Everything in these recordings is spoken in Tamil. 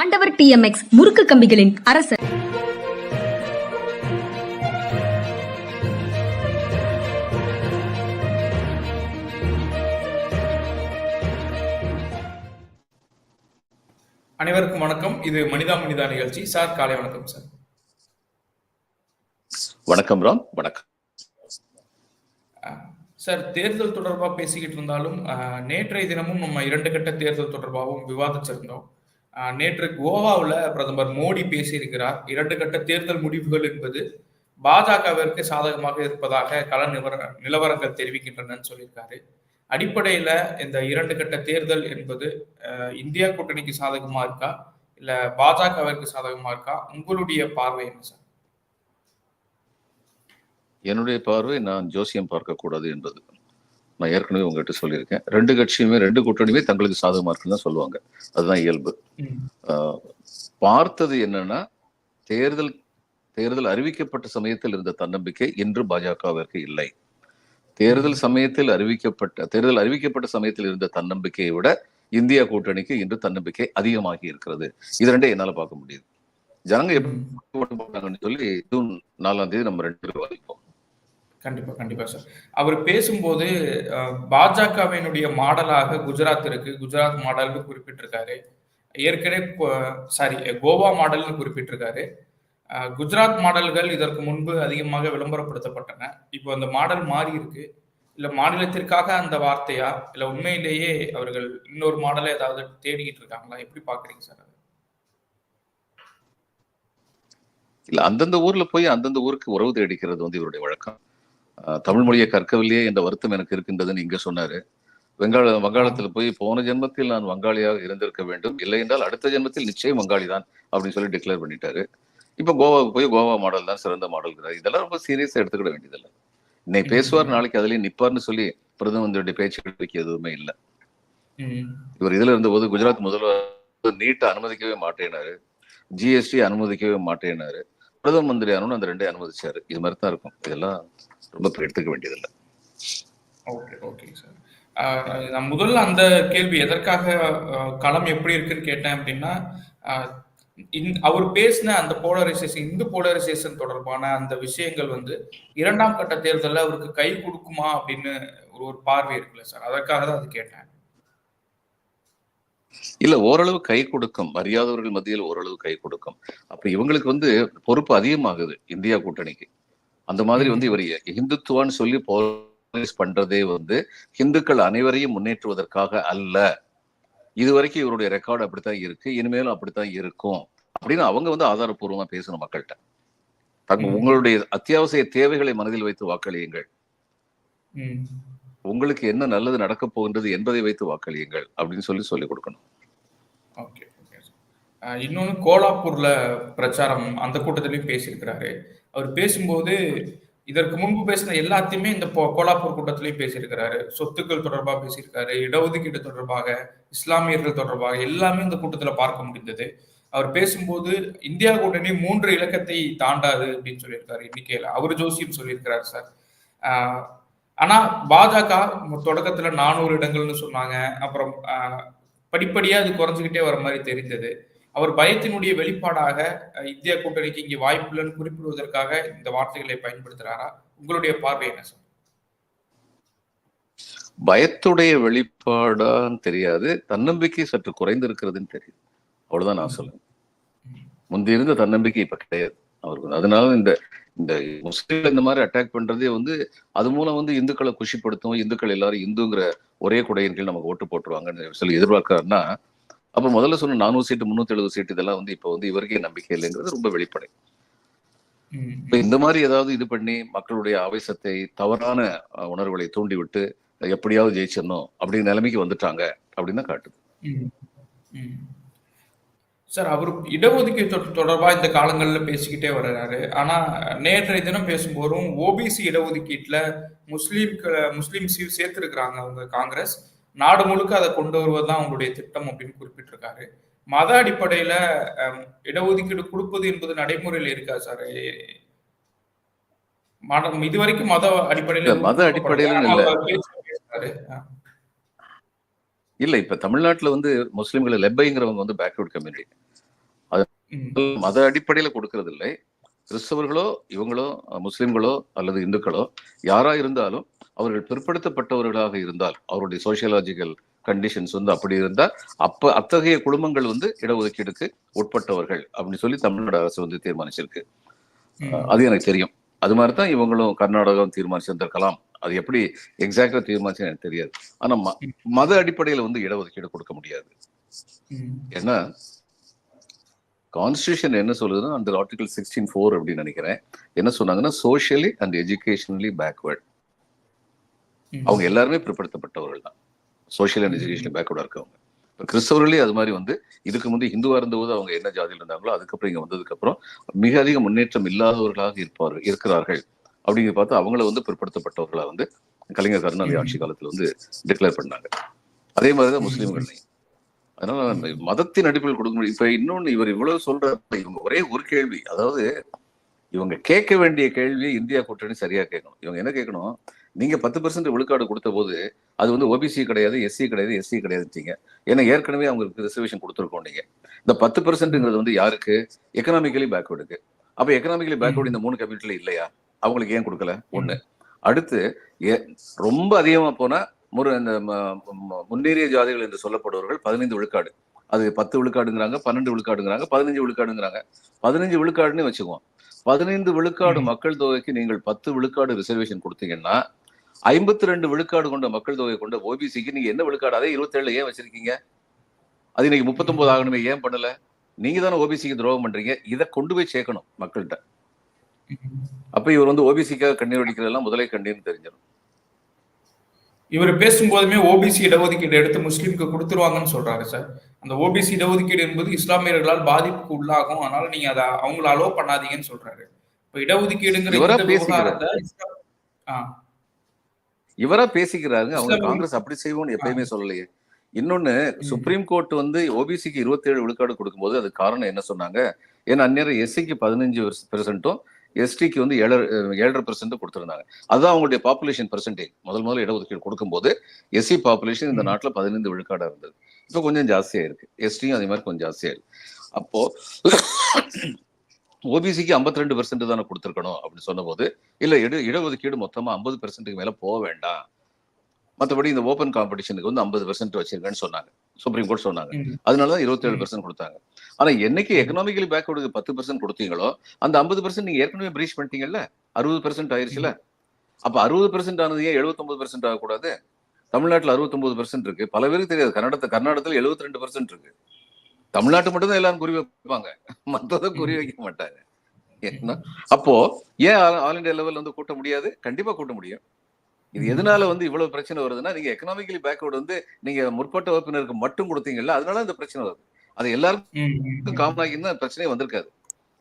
ஆண்டவர் டிஎம்எக்ஸ் முறுக்கு கம்பிகளின் அரசர். அனைவருக்கும் வணக்கம். இது மனிதா மனிதா நிகழ்ச்சி. சார் காலை வணக்கம் சார். வணக்கம் ராம். வணக்கம். சார் தேர்தல் தொடர்பாக பேசிக்கிட்டு இருந்தாலும் நேற்றைய தினமும் நம்ம இரண்டு கட்ட தேர்தல் தொடர்பாகவும் விவாதிச்சிருந்தோம். நேற்று கோவாவில் பிரதமர் மோடி பேசியிருக்கிறார். இரண்டு கட்ட தேர்தல் முடிவுகள் என்பது பாஜகவிற்கு சாதகமாக இருப்பதாக கள நிவர நிலவரங்கள் தெரிவிக்கின்றனன்னு சொல்லியிருக்காரு. அடிப்படையில இந்த இரண்டு கட்ட தேர்தல் என்பது இந்தியா கூட்டணிக்கு சாதகமா இருக்கா? இல்ல பாஜகவிற்கு சாதகமா இருக்கா? உங்களுடைய பார்வை என்ன சார்? என்னுடைய பார்வை நான் ஜோசியம் பார்க்கக்கூடாது என்பது. நான் ஏற்கனவே உங்ககிட்ட சொல்லியிருக்கேன். ரெண்டு கட்சியுமே ரெண்டு கூட்டணியுமே தங்களுக்கு சாதகமா இருக்குன்னு தான் சொல்லுவாங்க. அதுதான் இயல்பு. பார்த்தது என்னன்னா தேர்தல் தேர்தல் அறிவிக்கப்பட்ட சமயத்தில் இருந்த தன்னம்பிக்கை இன்று பாஜகவிற்கு இல்லை. தேர்தல் சமயத்தில் அறிவிக்கப்பட்ட தேர்தல் அறிவிக்கப்பட்ட சமயத்தில் இருந்த தன்னம்பிக்கையை விட இந்தியா கூட்டணிக்கு இன்று தன்னம்பிக்கை அதிகமாகி இருக்கிறது. இது ரெண்டே என்னால பார்க்க முடியுது. ஜனங்க எப்படி போட்டாங்கன்னு சொல்லி ஜூன் நாலாம் தேதி நம்ம ரெண்டு பேரும் வாதிப்போம். கண்டிப்பா கண்டிப்பா சார் அவர் பேசும்போது பாஜகவினுடைய மாடலாக குஜராத் இருக்கு. குஜராத் மாடல்னு குறிப்பிட்டிருக்காரு. ஏற்கனவே சாரி கோவா மாடல்னு குறிப்பிட்டிருக்காரு. குஜராத் மாடல்கள் இதற்கு முன்பு அதிகமாக விளம்பரப்படுத்தப்பட்டன. இப்போ அந்த மாடல் மாறி இருக்கு. இல்ல மாநிலத்திற்காக அந்த வார்த்தையா? இல்ல உண்மையிலேயே அவர்கள் இன்னொரு மாடலை ஏதாவது தேடிக்கிட்டு இருக்காங்களா? எப்படி பாக்குறீங்க சார் இல்ல அந்தந்த ஊர்ல போய் அந்தந்த ஊருக்கு உறவு தேடிக்கிறது வந்து இவருடைய வழக்கம். தமிழ் மொழியை கற்கவில்லையே என்ற வருத்தம் எனக்கு இருக்கின்றதுன்னு இங்க சொன்னாரு. வங்காள வங்காளத்துல போய் போன ஜென்மத்தில் நான் வங்காளியாக இருந்திருக்க வேண்டும். இல்லை என்றால் அடுத்த ஜென்மத்தில் நிச்சயம் வங்காளி தான் அப்படின்னு சொல்லி டிக்ளேர் பண்ணிட்டாரு. இப்ப கோவாவுக்கு போய் கோவா மாடல் தான் சிறந்த மாடல் இதெல்லாம் ரொம்ப சீரியஸா எடுத்துக்கிட வேண்டியதில்லை. இன்னைக்கு பேசுவார் நாளைக்கு அதுலயும் நிப்பார்னு சொல்லி பிரதம மந்திரியுடைய பேச்சுகளுக்கு எதுவுமே இல்லை. இவர் இதுல இருந்தபோது குஜராத் முதல்வர் நீட்டை அனுமதிக்கவே மாட்டேனாரு. ஜிஎஸ்டி அனுமதிக்கவே மாட்டேனாரு. பிரதம மந்திரி ஆனோன்னு அந்த ரெண்டையும் அனுமதிச்சாரு. இது மாதிரி தான் இருக்கும். இதெல்லாம் ரொம்ப எடுத்துக்க வேண்டியதில்லை. ஓகே ஓகே சார் நான் முதல்ல அந்த கேள்வி எதற்காக களம் எப்படி இருக்குன்னு கேட்டேன் அப்படின்னா அவர் பேசின அந்த போலரைசேஷன் இந்து போலரைசேஷன் தொடர்பான அந்த விஷயங்கள் வந்து இரண்டாம் கட்ட தேர்தலில் அவருக்கு கை கொடுக்குமா அப்படின்னு ஒரு ஒரு பார்வை இருக்குல்ல சார் அதற்காக தான் அது கேட்டேன். இல்ல ஓரளவு கை கொடுக்கும். அறியாதவர்கள் மத்தியில் ஓரளவு கை கொடுக்கும். அப்ப இவங்களுக்கு வந்து பொறுப்பு அதிகமாகுது இந்தியா கூட்டணிக்கு. அந்த மாதிரி வந்து இவர் இந்துத்துவான்னு சொல்லி போலரைஸ் பண்றதே வந்து இந்துக்கள் அனைவரையும் முன்னேற்றுவதற்காக அல்ல. இதுவரைக்கும் இவருடைய ரெக்கார்டு அப்படித்தான் இருக்கு. இனிமேலும் அப்படித்தான் இருக்கும். அப்படின்னு அவங்க வந்து ஆதாரப்பூர்வமா பேசணும் மக்கள்கிட்ட. தங்க. உங்களுடைய அத்தியாவசிய தேவைகளை மனதில் வைத்து வாக்களியுங்கள். உங்களுக்கு என்ன நல்லது நடக்கப் போகின்றது என்பதை வைத்து வாக்களியுங்கள் அப்படின்னு சொல்லி சொல்லிக் கொடுக்கணும். ஓகே இன்னொன்று கோலாப்பூர்ல பிரச்சாரம் அந்த கூட்டத்திலையும் பேசியிருக்கிறாரு. அவர் பேசும்போது இதற்கு முன்பு பேசின எல்லாத்தையுமே இந்த கோலாப்பூர் கூட்டத்திலையும் பேசியிருக்கிறாரு. சொத்துக்கள் தொடர்பாக பேசியிருக்காரு இடஒதுக்கீடு தொடர்பாக இஸ்லாமியர்கள் தொடர்பாக எல்லாமே இந்த கூட்டத்தில் பார்க்க முடிந்தது. அவர் பேசும்போது இந்தியா கூட்டணி மூன்று இலக்கத்தை தாண்டாது அப்படின்னு சொல்லியிருக்காரு எண்ணிக்கையில. அவர் ஜோசியம் சொல்லியிருக்கிறாரு சார். ஆனால் ஆனா பாஜக தொடக்கத்துல நானூறு இடங்கள்னு சொன்னாங்க. அப்புறம் படிப்படியாக படிப்படியா அது குறைஞ்சுக்கிட்டே வர மாதிரி தெரிந்தது. அவர் பயத்தினுடைய வெளிப்பாடாக இந்தியா கூட்டணிக்கு இங்கே வாய்ப்பில்லைன்னு குறிப்பிடுவதற்காக இந்த வார்த்தைகளை பயன்படுத்துறாரா? உங்களுடைய பார்வை என்ன சார்? பயத்துடைய வெளிப்பாடான்னு தெரியாது. தன்னம்பிக்கை சற்று குறைந்து இருக்கிறதுன்னு தெரியுது அவ்வளவுதான் நான் சொல்லுவேன் முந்தி இருந்த தன்னம்பிக்கை இப்ப கிடையாது. அவருக்கு. அதனால இந்த இந்த முஸ்லீம்கள் இந்த மாதிரி அட்டாக் பண்றதே வந்து அது மூலம் வந்து இந்துக்களை குஷிப்படுத்தும் இந்துக்கள் எல்லாரும் இந்துங்கிற ஒரே குடையின் கீழ் நமக்கு ஓட்டு போட்டுருவாங்கன்னு சொல்லி எதிர்பார்க்கறாருன்னா அப்ப முதல்ல சொன்ன நானூறு சீட்டு முன்னூத்தி எழுபது சீட்டு இதெல்லாம் வந்து இப்ப வந்து இவருக்கே நம்பிக்கை இல்லைங்கிறது ரொம்ப வெளிப்படை. இந்த மாதிரி ஏதாவது இது பண்ணி மக்களுடைய ஆவேசத்தை தவறான உணர்வுகளை தூண்டி விட்டு எப்படியாவது ஜெயிச்சிடணும் அப்படிங்கிற நிலைமைக்கு வந்துட்டாங்க அப்படின்னு தான் காட்டுது. சார் அவர் இடஒதுக்கீடு தொடர்பா இந்த காலங்கள்ல பேசிக்கிட்டே வர்றாரு. ஆனா நேற்றைய தினம் பேசும்போதும் ஓபிசி இடஒதுக்கீட்டுல முஸ்லீம் முஸ்லீம் சேர்த்திருக்கிறாங்க அவங்க காங்கிரஸ். நாடு முழுக்க அதை கொண்டு வருவதுதான் அவங்களுடைய திட்டம் அப்படின்னு குறிப்பிட்டிருக்காரு மத அடிப்படையில இடஒதுக்கீடு கொடுப்பது என்பது நடைமுறையில் இருக்கா சார் மதம் இதுவரைக்கும் மத அடிப்படையில மத அடிப்படையில இல்ல. இப்ப தமிழ்நாட்டுல வந்து முஸ்லிம்களை லெப்பைங்கிறவங்க வந்து பேக்வர்ட் கம்யூனிட்டி ம். மத அடிப்படையில கொடுக்கறது இல்லை கிறிஸ்தவர்களோ இவங்களோ முஸ்லிம்களோ அல்லது இந்துக்களோ யாரா இருந்தாலும் அவர்கள் பிற்படுத்தப்பட்டவர்களாக இருந்தால் அவருடைய சோசியலாஜிக்கல் கண்டிஷன்ஸ் வந்து அப்படி இருந்தா அப்ப அத்தகைய குடும்பங்கள் வந்து இடஒதுக்கீடுக்கு உட்பட்டவர்கள் அப்படின்னு சொல்லி தமிழ்நாடு அரசு வந்து தீர்மானிச்சிருக்கு. அது எனக்கு தெரியும். அது மாதிரி தான் இவங்களும் கர்நாடகம் தீர்மானிச்சிருந்திருக்கலாம் அது எப்படி எக்ஸாக்டா தீர்மானிச்சு எனக்கு தெரியாது. ஆனா மத அடிப்படையில வந்து இடஒதுக்கீடு கொடுக்க முடியாது. ஏன்னா கான்ஸ்டியூஷன் என்ன சொல்லுதுன்னா அந்த ஆர்டிகல் சிக்ஸ்டீன் ஃபோர் அப்படின்னு நினைக்கிறேன். என்ன சொன்னாங்கன்னா சோஷியலி அண்ட் எஜுகேஷனலி பேக்வேர்ட். அவங்க எல்லாருமே பிற்படுத்தப்பட்டவர்கள் தான். சோஷியல் அண்ட் எஜுகேஷன் பேக்வேர்டா இருக்கவங்க. இப்போ கிறிஸ்தவர்களே அது மாதிரி வந்து இதுக்கு முந்தைய ஹிந்துவா இருந்தபோது அவங்க என்ன ஜாதியில் இருந்தாங்களோ அதுக்கப்புறம் இங்க வந்ததுக்கு அப்புறம் மிக அதிக முன்னேற்றம் இல்லாதவர்களாக இருப்பார்கள் இருக்கிறார்கள். அப்படிங்கிற பார்த்து அவங்கள வந்து பிற்படுத்தப்பட்டவர்களா வந்து கலைஞர் கருணாநிதி ஆட்சி காலத்துல வந்து டிக்ளேர் பண்ணாங்க. அதே மாதிரிதான் முஸ்லீம்கள்லையும். அதனால மதத்தின் அடிப்படையில் கொடுக்க முடியும். இப்ப இன்னொன்னு இவர் இவ்வளவு சொல்ற இவங்க ஒரே ஒரு கேள்வி. அதாவது இவங்க கேட்க வேண்டிய கேள்வியை இந்தியா கூட்டணி சரியா கேட்கணும். இவங்க என்ன கேட்கணும்? நீங்க பத்து பர்சன்ட் விழுக்காடு கொடுத்த போது அது வந்து ஓபிசி கிடையாது எஸ்சி கிடையாது எஸ்சி கிடையாதுட்டீங்க ஏன்னா ஏற்கனவே அவங்களுக்கு ரிசர்வேஷன் கொடுத்துருக்கோம் நீங்க. இந்த பத்து பர்சன்ட்ங்கிறது வந்து யாருக்கு? எக்கனாமிக்கலி பேக்வேர்டுக்கு அப்ப எக்கனாமிக்கலி பேக்வேர்டு இந்த மூணு கம்யூனிட்டில இல்லையா? அவங்களுக்கு ஏன் கொடுக்கல? ஒண்ணு. அடுத்து ரொம்ப அதிகமா போனா முரு இந்த முன்னேறிய ஜாதிகள் என்று சொல்லப்படுவர்கள் பதினைந்து விழுக்காடு. அது பத்து விழுக்காடுங்கிறாங்க பன்னெண்டு விழுக்காடுங்கிறாங்க பதினஞ்சு விழுக்காடுங்கிறாங்க. பதினஞ்சு விழுக்காடுன்னு வச்சுக்குவோம். பதினைந்து விழுக்காடு. மக்கள் தொகைக்கு நீங்கள் பத்து விழுக்காடு ரிசர்வேஷன் கொடுத்தீங்கன்னா ஐம்பத்தி ரெண்டு விழுக்காடு கொண்ட மக்கள் தொகை கொண்ட ஓபிசிக்கு நீங்க என்ன விழுக்காடு? அதே இருபத்தேழுல ஏன் வச்சிருக்கீங்க? அது இன்னைக்கு முப்பத்தொன்பது ஆகணுமே ஏன் பண்ணல? நீங்க தானே ஓபிசிக்கு துரோகம் பண்றீங்க. இதை கொண்டு போய் சேர்க்கணும் மக்கள்கிட்ட. அப்ப இவர் வந்து ஓபிசிக்காக கண்ணீர் வடிக்கிறதெல்லாம் முதலே கண்ணீர்னு தெரிஞ்சிடும். இவர் பேசும்போதுமே ஓபிசி இடஒதுக்கீடு எடுத்து முஸ்லீமுக்கு கொடுத்துருவாங்கன்னு சொல்றாரு சார். அந்த ஓபிசி இடஒதுக்கீடு என்பது இஸ்லாமியர்களால் பாதிப்புக்கு உள்ளாகும். அதனால நீங்க அதை அவங்கள அலோ பண்ணாதீங்கன்னு சொல்றாரு. இப்ப இடஒதுக்கீடுங்கிற இவரா பேசிக்கிறாருங்க. அவங்க காங்கிரஸ் அப்படி செய்வோம்னு எப்பயுமே சொல்லலையே. இன்னொன்னு சுப்ரீம் கோர்ட் வந்து ஓபிசிக்கு இருபத்தேழு விழுக்காடு கொடுக்கும்போது அது காரணம் என்ன சொன்னாங்க? ஏன்னா அந்நேரம் எஸ்சிக்கு பதினஞ்சு பெர்சென்ட்டும் எஸ்டிக்கு வந்து ஏழு ஏழரை பெர்சென்ட் கொடுத்துருந்தாங்க. அதுதான் அவங்களுடைய பாப்புலேஷன் பெர்சன்டேஜ் முதல் முதல்ல இடஒதுக்கீடு கொடுக்கும்போது எஸ்சி பாப்புலேஷன் இந்த. நாட்டுல பதினைந்து விழுக்காடா இருந்தது. இப்போ கொஞ்சம் ஜாஸ்தியா இருக்கு. எஸ்டியும் அதே மாதிரி கொஞ்சம் ஜாஸ்தியா இருக்கு. அப்போ ஓபிசிக்கு 52% ரெண்டு பெர்சென்ட் தானே கொடுத்துருக்கணும் அப்படின்னு சொன்னபோது இல்ல இட இடஒதுக்கீடு மொத்தமா ஐம்பது பெர்சென்ட்டுக்கு மேல போக வேண்டாம். மற்றபடி இந்த ஓப்பன் காம்படிஷனுக்கு வந்து ஐம்பது பெர்சென்ட் வச்சிருக்கேன்னு சொன்னாங்க. சுப்ரீம் கோர்ட் சொன்னாங்க. ம், அதனாலதான் இருபத்தேழு ம். பெர்சென்ட் கொடுத்தாங்க. ஆனா என்னைக்கு எக்கனாமிக்கலி பேக்வர்டு பத்து பெர்சென்ட் கொடுத்தீங்களோ அந்த ஐம்பது பெர்சென்ட் நீங்க ஏற்கனவே பிரீச் பண்ணிட்டீங்கல்ல? அறுபது பெர்சென்ட் ஆயிருச்சுல? அப்ப அறுபது பெர்சென்ட் ஆனது ஏன் எழுபத்தொன்பது பெர்சென்ட் ஆகக்கூடாது? தமிழ்நாட்டுல அறுபத்தொன்பது பெர்சென்ட் இருக்கு. பல பேருக்கு தெரியாது. கன்னடத்தை கர்நாடகத்துல எழுபத்தி ரெண்டு பெர்சென்ட் இருக்கு. தமிழ்நாட்டு மட்டும் தான் எல்லாரும் குறி வைப்பாங்க. மற்றதை குறி வைக்க மாட்டாங்க அப்போ ஏன் ஆல் இந்தியா லெவல்ல வந்து கூட்ட முடியாது? கண்டிப்பா கூட்ட முடியும். இது எதனால வந்து இவ்வளவு பிரச்சனை வருதுன்னா நீங்க எக்கனாமிக்கலி பேக்வர்டு வந்து நீங்க முற்பட்ட வகுப்பினருக்கு மட்டும் கொடுத்தீங்கல்ல அதனால இந்த பிரச்சனை வருது. அது எல்லாருக்கும் காமன் ஆகியிருந்தா பிரச்சனையே வந்திருக்காது.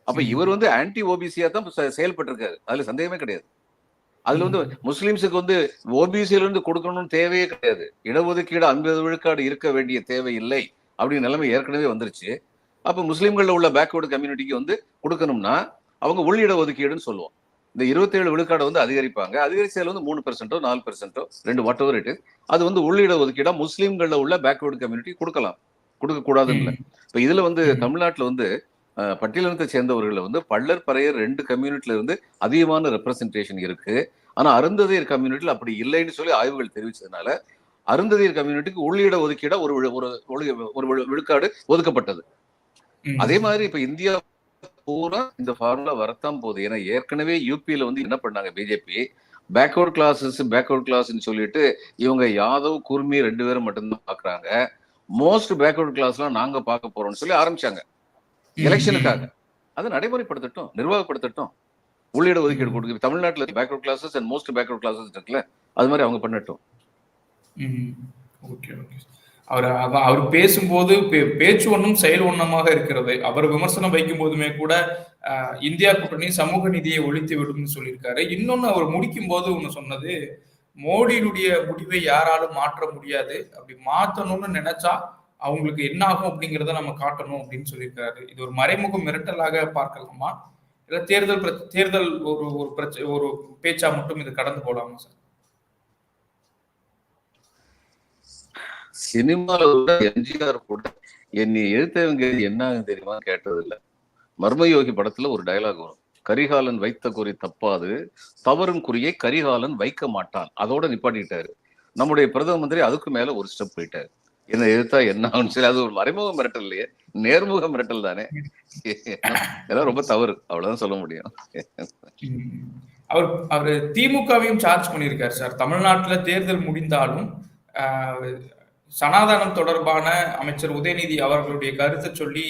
அப்ப இவர் வந்து ஆன்டி ஓபிசியா தான் செ- செயல்பட்டிருக்காரு. அதுல சந்தேகமே கிடையாது. அதுல வந்து முஸ்லிம்ஸுக்கு வந்து ஓபிசியில இருந்து கொடுக்கணும்னு தேவையே கிடையாது. இடஒதுக்கீடு ஐம்பது விழுக்காடு இருக்க வேண்டிய தேவை இல்லை. அப்படின்னு நிலைமை ஏற்கனவே வந்துருச்சு. அப்ப முஸ்லிம்கள்ல உள்ள பேக்வர்டு கம்யூனிட்டிக்கு வந்து கொடுக்கணும்னா அவங்க உள்ளிட ஒதுக்கீடுன்னு சொல்லுவோம். இந்த இருபத்தேழு விழுக்காடை வந்து அதிகரிப்பாங்க. அதிகரிச்சதுல வந்து மூணு பெர்சென்ட்டோ நாலு பெர்சென்ட்டோ ரெண்டு வாட் எவர் இட் அது வந்து உள்ளிட ஒதுக்கீடா முஸ்லிம்கள்ல உள்ள பேக்வர்டு கம்யூனிட்டி கொடுக்கலாம். கொடுக்க கூடாதுன்னு இல்லை. இப்ப இதுல வந்து. தமிழ்நாட்டுல வந்து பட்டியலினத்தை சேர்ந்தவர்கள் வந்து பள்ளர் பறையர் ரெண்டு கம்யூனிட்டில இருந்து அதிகமான ரெப்ரசன்டேஷன் இருக்கு. ஆனா அருந்ததியர் கம்யூனிட்டில அப்படி இல்லைன்னு சொல்லி ஆய்வுகள் தெரிவிச்சதுனால அருந்ததியர் கம்யூனிட்டிக்கு உள்ளிட ஒதுக்கீடா ஒரு ஒரு ஒரு- ஒரு விழு- விழுக்காடு ஒதுக்கப்பட்டது. அதே மாதிரி இப்ப இந்தியா பூரா இந்த ஃபார்முலா வரத்தான் போகுது. ஏன்னா ஏற்கனவே யூபியில வந்து என்ன பண்ணாங்க பிஜேபி பேக்வர்ட் கிளாஸஸ் பேக்வர்ட் கிளாஸ்ன்னு சொல்லிட்டு இவங்க யாதவ் குர்மி ரெண்டு பேரும் மட்டும்தான் பாக்குறாங்க. மோஸ்ட் பேக்வர்ட் கிளாஸ்லாம் நாங்க பார்க்க போறோம்னு சொல்லி ஆரம்பிச்சாங்க. எலெக்ஷனுக்காக. அதை நடைமுறைப்படுத்தட்டும் நிர்வாகப்படுத்தட்டும். உள்ளிட ஒதுக்கீடு கொடுக்கு தமிழ்நாட்டுல backward classes and most backward classes இருக்குல்ல அது மாதிரி அவங்க பண்ணட்டும். Okay okay. அவர் அவர் பேசும்போது பே- பேச்சு ஒன்றும் செயல் ஒன்றமாக இருக்கிறது. அவர் விமர்சனம் வைக்கும் போதுமே கூட இந்தியா கூட்டணி சமூக நிதியை ஒழித்து விடும்னு சொல்லியிருக்காரு. இன்னொன்னு அவர் முடிக்கும் போது ஒன்று சொன்னது மோடியினுடைய முடிவை யாராலும் மாற்ற முடியாது. அப்படி மாற்றணும்னு நினைச்சா அவங்களுக்கு என்ன ஆகும் அப்படிங்கிறத நம்ம காட்டணும் அப்படின்னு சொல்லியிருக்காரு. இது ஒரு மறைமுக மிரட்டலாக பார்க்கலாமா? இல்லை தேர்தல் தேர்தல் ஒரு ஒரு பிரச்ச ஒரு பேச்சா மட்டும் இது கடந்து போலாமா சார்? சினிமால கூட எம்ஜிஆர் கூட என்னை எழுத்தவங்க என்ன தெரியுமா? கேட்டது இல்ல மர்மயோகி படத்துல ஒரு டயலாக் வரும். கரிகாலன் வைத்த குறி தப்பாது தவறும் குறியை கரிகாலன் வைக்க மாட்டான். அதோட நிப்பாட்டிட்டாரு. நம்முடைய பிரதம மந்திரி அதுக்கு மேல ஒரு ஸ்டெப் போயிட்டாரு. என்ன எதிர்த்தா என்ன ஆகும்னு சொல்லி அது ஒரு மறைமுக மிரட்டல் இல்லையே. நேர்முக மிரட்டல் தானே. இதெல்லாம் ரொம்ப தவறு. அவ்வளவுதான் சொல்ல முடியும். அவர் அவர் திமுகவையும் சார்ஜ் பண்ணியிருக்காரு சார் தமிழ்நாட்டுல தேர்தல் முடிந்தாலும் ஆஹ், சனாதனம் தொடர்பான அமைச்சர் உதயநிதி அவர்களுடைய கருத்தை சொல்லி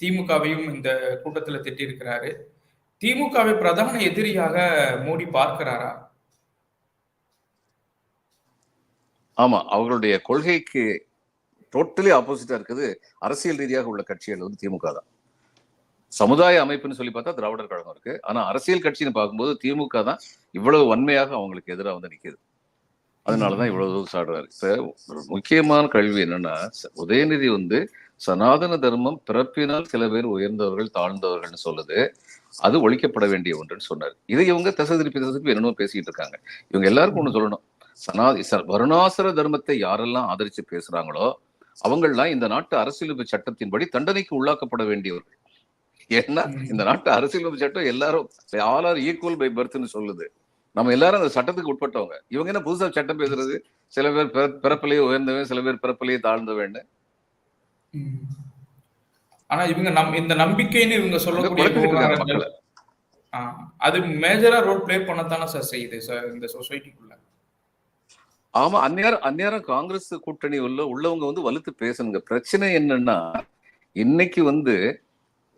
திமுகவையும் இந்த கூட்டத்தில் திட்டியிருக்கிறாரு. திமுகவை பிரதான எதிரியாக மோடி பார்க்கிறாரா? ஆமா அவர்களுடைய கொள்கைக்கு டோட்டலி ஆப்போசிட்டா இருக்குது. அரசியல் ரீதியாக உள்ள கட்சிகள் வந்து திமுக தான். சமுதாய அமைப்புன்னு சொல்லி பார்த்தா திராவிடர் கழகம் இருக்கு. ஆனா அரசியல் கட்சின்னு பார்க்கும்போது திமுக தான் இவ்வளவு வன்மையாக அவங்களுக்கு எதிராக வந்து அதனாலதான் இவ்வளவு தூரம் சாடுறாரு. இப்ப முக்கியமான கல்வி என்னன்னா உதயநிதி வந்து சனாதன தர்மம் பிறப்பினால் சில பேர் உயர்ந்தவர்கள் தாழ்ந்தவர்கள்னு சொல்லுது. அது ஒழிக்கப்பட வேண்டிய ஒன்றுன்னு சொன்னார். இதை இவங்க தசை திருப்பி தசை திருப்பி என்னமோ பேசிட்டு இருக்காங்க. இவங்க எல்லாருக்கும் ஒண்ணு சொல்லணும். சனாதி வருணாசர தர்மத்தை யாரெல்லாம் ஆதரிச்சு பேசுறாங்களோ அவங்கள்லாம் இந்த நாட்டு அரசியலமைப்பு சட்டத்தின்படி தண்டனைக்கு உள்ளாக்கப்பட வேண்டியவர்கள். ஏன்னா இந்த நாட்டு அரசியலமைப்பு சட்டம் எல்லாரும் ஆல் ஆர் ஈக்குவல் பை பர்த்னு சொல்லுது. நம்ம எல்லாரும் அந்த சட்டத்துக்கு உட்பட்டவங்க. இவங்க என்ன புதுசா சட்டம் பேசுறது? சில பேர் பிற- பிறப்பிலேயே உயர்ந்தவன் சில பேர் பிறப்பிலேயே தாழ்ந்தவன். ம். ஆனா இவங்க நம் இந்த நம்பிக்கைன்னு இவங்க சொல்லக்கூடிய அது மேஜரா ரோல் ப்ளே பண்ணத்தானே சார் செய்யுது சார் இந்த சொசைட்டிக்குள்ள ஆமா அந்நேரம் அந்நேரம் காங்கிரஸ் கூட்டணி உள்ள உள்ளவங்க வந்து வலுத்து பேசணுங்க. பிரச்சனை என்னன்னா இன்னைக்கு வந்து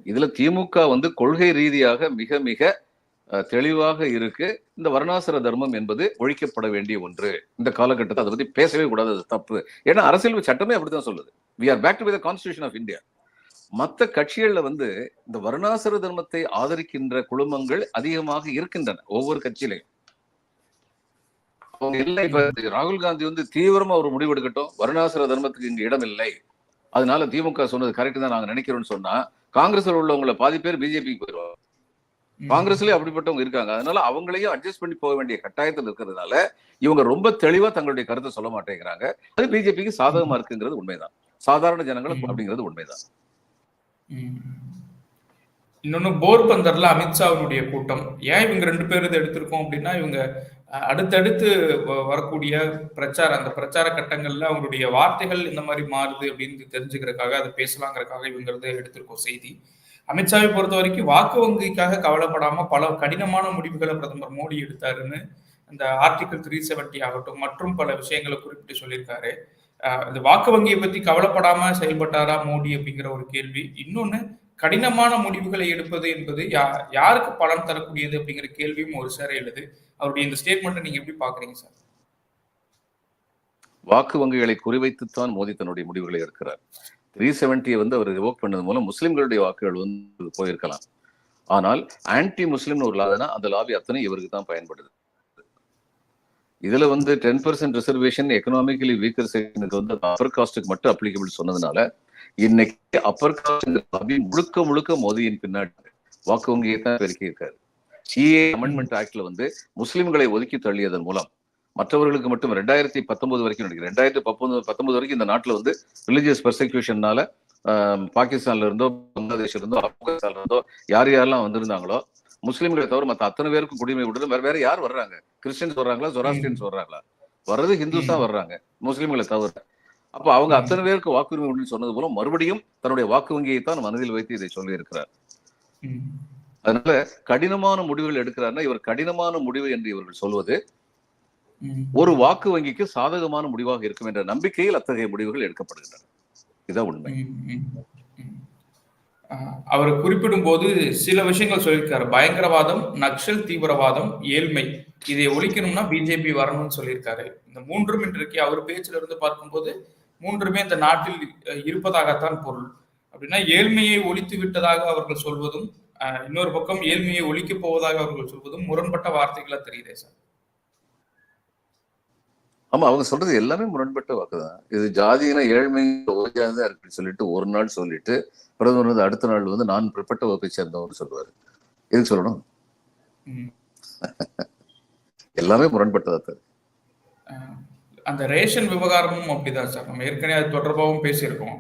இதுல திமுக வந்து கொள்கை ரீதியாக மிக மிக தெளிவாக இருக்கு. இந்த வர்ணாசிர தர்மம் என்பது ஒழிக்கப்பட வேண்டிய ஒன்று. இந்த காலகட்டத்தை அதை பத்தி பேசவே கூடாது அது தப்பு. ஏன்னா அரசியல் சட்டமே அப்படித்தான் சொல்லுது. We are back to with constitution of India மற்ற கட்சிகள்ல வந்து இந்த வருணாசிர தர்மத்தை ஆதரிக்கின்ற குழுமங்கள் அதிகமாக இருக்கின்றன ஒவ்வொரு கட்சியிலையும். அவங்க இல்லை இப்ப ராகுல் காந்தி வந்து தீவிரமா ஒரு முடிவு எடுக்கட்டும். வருணாசுர தர்மத்துக்கு இங்க இடம் இல்லை. அதனால திமுக சொன்னது கரெக்ட் தான் நாங்க நினைக்கிறோம்னு சொன்னா காங்கிரஸ்ல உள்ளவங்கள பாதி பேர் பிஜேபிக்கு போயிடுவாங்க காங்கிரஸ்லயே அப்படிப்பட்டவங்க இருக்காங்க. அதனால அவங்களையும் அட்ஜஸ்ட் பண்ணி போக வேண்டிய கட்டாயத்தில் இருக்கிறதுனால இவங்க ரொம்ப தெளிவா தங்களுடைய கருத்தை சொல்ல மாட்டேங்கிறாங்க. அது பிஜேபிக்கு சாதகமா இருக்குங்கிறது உண்மைதான். சாதாரண ஜனங்களுக்கு அப்படிங்கிறது உண்மைதான். இன்னொன்னு போர்பந்தர்ல அமித்ஷாவுடைய கூட்டம். ஏன் இவங்க ரெண்டு பேரும் இதை எடுத்திருக்கோம் அப்படின்னா இவங்க அடுத்தடுத்து வரக்கூடிய பிரச்சாரம் அந்த பிரச்சார கட்டங்கள்ல அவங்களுடைய வார்த்தைகள் இந்த மாதிரி மாறுது அப்படின்னு தெரிஞ்சுக்கிறதுக்காக அதை பேசலாங்கிறதுக்காக இவங்க இதை எடுத்திருக்கோம் செய்தி. அமித்ஷாவை பொறுத்த வரைக்கும் வாக்கு வங்கிக்காக கவலைப்படாம பல கடினமான முடிவுகளை பிரதமர் மோடி எடுத்தாருன்னு இந்த ஆர்டிகல் த்ரீ செவன்டி ஆகட்டும் மற்றும் பல விஷயங்களை குறிப்பிட்டு சொல்லியிருக்காரு. இந்த வாக்கு வங்கியை பத்தி கவலைப்படாம செயல்பட்டாரா மோடி அப்படிங்கிற ஒரு கேள்வி. இன்னொன்னு கடினமான முடிவுகளை எடுப்பது என்பது யா யாருக்கு பலன் தரக்கூடியது அப்படிங்கிற கேள்வியும் ஒரு சேர எழுது. அவருடைய இந்த ஸ்டேட்மெண்ட்டை நீங்க எப்படி பாக்குறீங்க சார்? வாக்கு வங்கிகளை குறிவைத்துத்தான் மோடி தன்னுடைய முடிவுகளை எடுக்கிறார். த்ரீ செவன்ட்டியை வந்து அவர் ரிவோக் பண்ணது மூலம் முஸ்லிம்களுடைய வாக்குகள் வந்து போயிருக்கலாம். ஆனால் ஆன்டி முஸ்லிம்னு ஒரு லாதனா அந்த லாபி அத்தனை இவருக்கு தான் பயன்படுது. இதுல வந்து ten percent reservation economically weaker செக்ஷனுக்கு வந்து அப்பர் காஸ்ட்டுக்கு மட்டும் அப்ளிகபிள் சொன்னதுனால இன்னைக்கு அப்பர் காஸ்ட் லாபி முழுக்க முழுக்க மோதியின் பின்னாடி வாக்கு வங்கியை தான் பெருக்கியிருக்காரு சிஏ அமெண்ட்மெண்ட் ஆக்ட்ல வந்து முஸ்லிம்களை ஒதுக்கி தள்ளியதன் மூலம் மற்றவர்களுக்கு மட்டும் ரெண்டாயிரத்தி பத்தொன்பது வரைக்கும் நினைக்கிறேன் ரெண்டாயிரத்தி பத்தொன்பது பத்தொன்பது வரைக்கும் இந்த நாட்டுல வந்து ரிலிஜியஸ் பெர்செக்யூஷன்னால பாகிஸ்தான்ல இருந்தோ பங்களாதேஷ்ல இருந்தோ ஆப்கானிஸ்தான்ல இருந்தோ யார் யாரெல்லாம் வந்திருந்தாங்களோ முஸ்லிம்களை தவிர மத்த அத்தனை பேருக்கும் குடிமை விடுறது வேற வேற யார் வர்றாங்க? கிறிஸ்டியன்ஸ் வர்றாங்களா? ஜொராஸ்டியன்ஸ் வர்றாங்களா? வர்றது ஹிந்துஸ் தான் வர்றாங்க முஸ்லிம்களை தவிர. அப்ப அவங்க அத்தனை பேருக்கு வாக்குரிமை உண்டுன்னு சொன்னது போல மறுபடியும் தன்னுடைய வாக்கு வங்கியை தான் மனதில் வைத்து இதை சொல்லி இருக்கிறார் ம். அதனால கடினமான முடிவுகள் எடுக்கிறாருன்னா இவர் கடினமான முடிவு என்று இவர்கள் சொல்வது. ஒரு வாக்கு வங்கிக்கு சாதகமான முடிவாக இருக்கும் என்ற நம்பிக்கையில் அத்தகைய முடிவுகள் எடுக்கப்படுகின்றன. இதான் உண்மை. அவர் குறிப்பிடும் போது சில விஷயங்கள் சொல்லியிருக்காரு. பயங்கரவாதம் நக்சல் தீவிரவாதம் ஏழ்மை. இதை ஒழிக்கணும்னா பிஜேபி வரணும்னு சொல்லியிருக்காரு. இந்த மூன்றும் இன்றைக்கு அவர் பேச்சுல இருந்து பார்க்கும்போது மூன்றுமே இந்த நாட்டில் இருப்பதாகத்தான் பொருள். அப்படின்னா ஏழ்மையை ஒழித்து விட்டதாக அவர்கள் சொல்வதும் ஆஹ், இன்னொரு பக்கம் ஏழ்மையை ஒழிக்கப் போவதாக அவர்கள் சொல்வதும் முரண்பட்ட வார்த்தைகளா தெரியுதே சார். ஆமா அவங்க சொல்றது எல்லாமே முரண்பட்ட வாக்குதான். இது ஜாதியின ஏழ்மை ஓஜாதான் இருக்குன்னு சொல்லிட்டு ஒரு நாள் சொல்லிட்டு பிரதமர் வந்து அடுத்த நாள் வந்து நான் பிற்பட்ட வகுப்பை சேர்ந்தவர்னு சொல்லுவாரு. எதுக்கு சொல்லணும். எல்லாமே முரண்பட்டதா தான் ஆஹ் அந்த ரேஷன் விவகாரமும் அப்படிதான் சார். நம்ம ஏற்கனவே அது தொடர்பாகவும் பேசியிருக்கோம்.